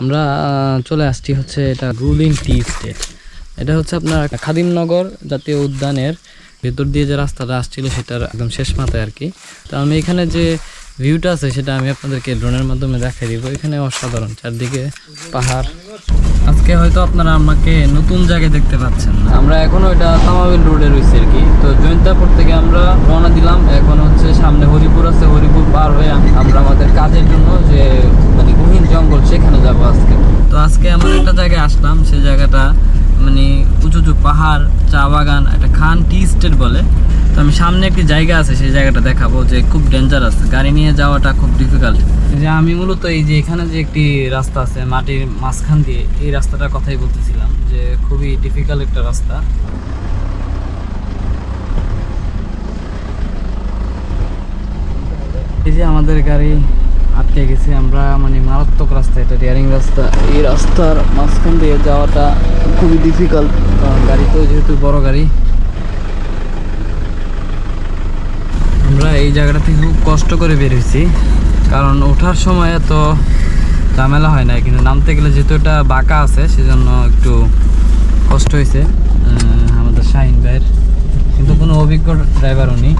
আমরা চলে আসছি হচ্ছে এটা রুলিং টি স্টেট এটা হচ্ছে আপনার খাদিমনগর জাতীয় উদ্যানের ভেতর দিয়ে যে রাস্তাটা আসছিল সেটার একদম শেষ মাথায় আর কি। তো আমি এখানে যে ভিউটা আছে সেটা আমি আপনাদেরকে ড্রোনের মাধ্যমে দেখাই দিব। এখানে অসাধারণ, চারদিকে পাহাড়। আজকে হয়তো আপনারা আমাকে নতুন জায়গায় দেখতে পাচ্ছেন আমরা এখনও এটা তামাবিল রোডে রয়েছে আর কি। তো জৈন্তাপুর থেকে আমরা রওনা দিলাম। এখন হচ্ছে সামনে হরিপুর আছে, হরিপুর পার হয়ে আমরা আমাদের কাজের জন্য যে জঙ্গল সেখানে যাব আজকে। তো আজকে আমরা একটা জায়গায় আসলাম সেই জায়গাটা মানে উঁচু উঁচু পাহাড় চা বাগান একটা খান টি স্টেট বলে। তো আমি সামনে একটি জায়গা আছে সেই জায়গাটা দেখাবো যে খুব ডেঞ্জারাস গাড়ি নিয়ে যাওয়াটা খুব ডিফিকাল্ট যে আমি মূলত এই যে এখানে যে একটি রাস্তা আছে মাটির মাঝখান দিয়ে এই রাস্তাটার কথাই বলতেছিলাম যে খুবই ডিফিকাল্ট একটা রাস্তা। এই যে আমাদের গাড়ি আটকে গেছি আমরা মানে মারাত্মক রাস্তা এটা, ডিয়ারিং রাস্তা। এই রাস্তার মাঝখান দিয়ে যাওয়াটা খুবই ডিফিকাল্ট কারণ গাড়ি তো যেহেতু বড় গাড়ি, আমরা এই জায়গাটা থেকে খুব কষ্ট করে বেরিয়েছি কারণ ওঠার সময় এত ঝামেলা হয় না কিন্তু নামতে গেলে যেহেতু এটা বাঁকা আছে, সেজন্য একটু কষ্ট হয়েছে আমাদের শাহিন ভাইয়ের। কিন্তু কোনো অভিজ্ঞ ড্রাইভার উনি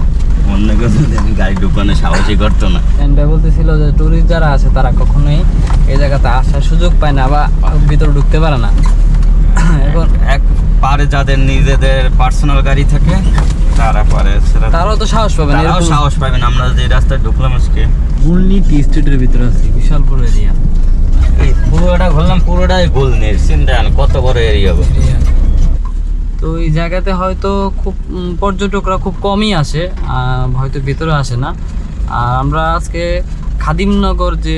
অন্য কেউ যদি গাড়ি ঢুকানো সাহসই করতো না। শাহিন বলতেছিল যে ট্যুরিস্ট যারা আছে তারা কখনোই এই জায়গাতে আসার সুযোগ পায় না বা ভিতরে ঢুকতে পারে না। এখন এক পারে যাদের নিজেদের পার্সোনাল গাড়ি থাকে তারা পারে তারাও তো সাহস পাবে না তারাও সাহস পাবেন আমরা যে রাস্তায় ঢুকলাম আজকে গুলনি টি স্টেটের ভিতরে আছে বিশাল বড় এরিয়া এই পুরোটা ঘুরলাম পুরোটাই গোল নেই চিন্তা কত বড় এরিয়া এই জায়গাতে হয়তো খুব পর্যটকরা খুব কমই আসে হয়তো ভিতরে আসে না। আর আমরা আজকে খাদিমনগর যে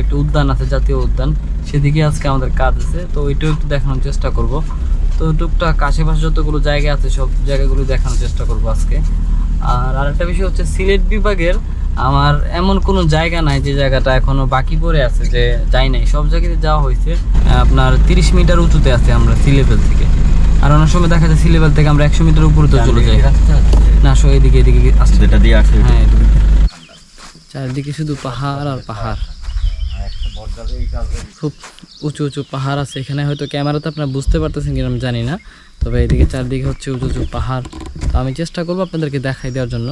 একটা উদ্যান আছে, জাতীয় উদ্যান, সেদিকে আজকে আমাদের কাজ আছে। তো ওইটাও একটু দেখানোর চেষ্টা করব। তো টুকটাক আশেপাশে যতগুলো জায়গা আছে, সব জায়গাগুলো দেখানোর চেষ্টা করব আজকে। আর আরেকটা বিষয় হচ্ছে, সিলেট বিভাগের আমার এমন কোনো জায়গা নাই যে জায়গাটা এখনও বাকি পড়ে আছে, যে যাই নাই। সব জায়গাতে যাওয়া হয়েছে, আপনার তিরিশ মিটার উঁচুতে আছে আমরা সি লেভেল থেকে আর অনেক সময় দেখা যায় সি লেভেল থেকে আমরা একশো মিটার উপরে তো চলে যাই। না সো এদিকে এদিকে আসছে যেটা দিয়ে আসে হ্যাঁ চারিদিকে চারদিকে শুধু পাহাড় আর পাহাড়। খুব উঁচু উঁচু পাহাড় আছে। এখানে হয়তো ক্যামেরাতে আপনারা বুঝতে পারতেছেন কিনা আমি জানি না। তবে এদিকে চারদিকে হচ্ছে উঁচু উঁচু পাহাড়। তো আমি চেষ্টা করব আপনাদেরকে দেখাই দেওয়ার জন্য।